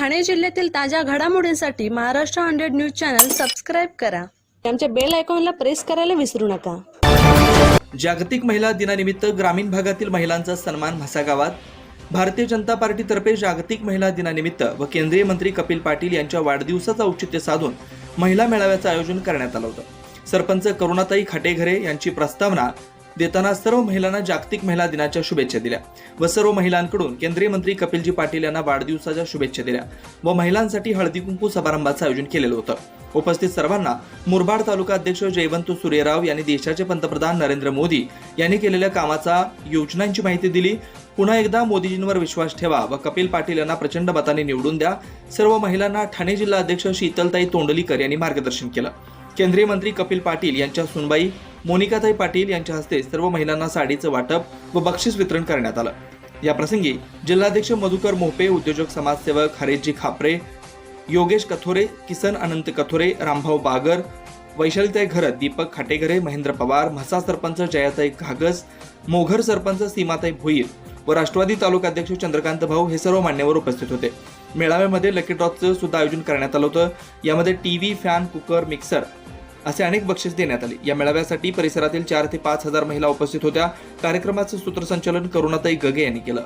ठाणे जिल्ह्यातील ताज्या घडामोडींसाठी Maharashtra hundred news channel subscribe करा. आमच्या बेल आयकॉनला प्रेस करायला विसरू नका. जागतिक महिला दिनानिमित्त ग्रामीण भागातील महिलांचा सन्मान म्हसा गावात भारतीय जनता पार्टीतर्फे जागतिक महिला दिनानिमित्त व केंद्रीय मंत्री कपिल पाटील यांच्या वाढदिवसाचं औचित्य साधून महिला मेळाव्याचं आयोजन करण्यात आलं होतं. सरपंच करुणाताई खाटेघरे यांची प्रस्तावना देताना सर्व महिलांना जागतिक महिला दिनाच्या शुभेच्छा दिल्या व सर्व महिलांकडून केंद्रीय मंत्री कपिलजी पाटील यांना वाढदिवसाच्या शुभेच्छा दिल्या व महिलांसाठी हळदी कुंकू समारंभाचं आयोजन केलेलं होतं. उपस्थित सर्वांना मुरबाड तालुका अध्यक्ष जयवंत सूर्यराव यांनी देशाचे पंतप्रधान नरेंद्र मोदी यांनी केलेल्या कामाचा योजनांची माहिती दिली. पुन्हा एकदा मोदीजींवर विश्वास ठेवा व कपिल पाटील यांना प्रचंड मताने निवडून द्या. सर्व महिलांना ठाणे जिल्हा अध्यक्ष शीतलताई तोंडलीकर यांनी मार्गदर्शन केलं. केंद्रीय मंत्री कपिल पाटील यांच्या सुनबाई मोनिकाताई पाटील यांच्या हस्ते सर्व महिलांना साडीचं वाटप व बक्षीस वितरण करण्यात आलं. या प्रसंगी जिल्हाध्यक्ष मधुकर मोहपे उद्योजक समाजसेवक हरेशजी खापरे योगेश कथोरे किसन अनंत कथोरे रामभाऊ बागर वैशालीताई घरत दीपक खाटेघरे महेंद्र पवार म्हसा सरपंच जयाताई घागस मोघर सरपंच सीमाताई भोईर व राष्ट्रवादी तालुकाध्यक्ष चंद्रकांत भाऊ हे सर्व मान्यवर उपस्थित होते. मेळाव्यामध्ये लकी ड्रॉचं सुद्धा आयोजन करण्यात आलं होतं. यामध्ये T V fan cooker mixer असे अनेक बक्षीस देण्यात आले. या मेळाव्यासाठी परिसरातील चार ते पाच हजार महिला उपस्थित होत्या. कार्यक्रमाचं सूत्रसंचालन करुणाताई गगे यांनी केलं.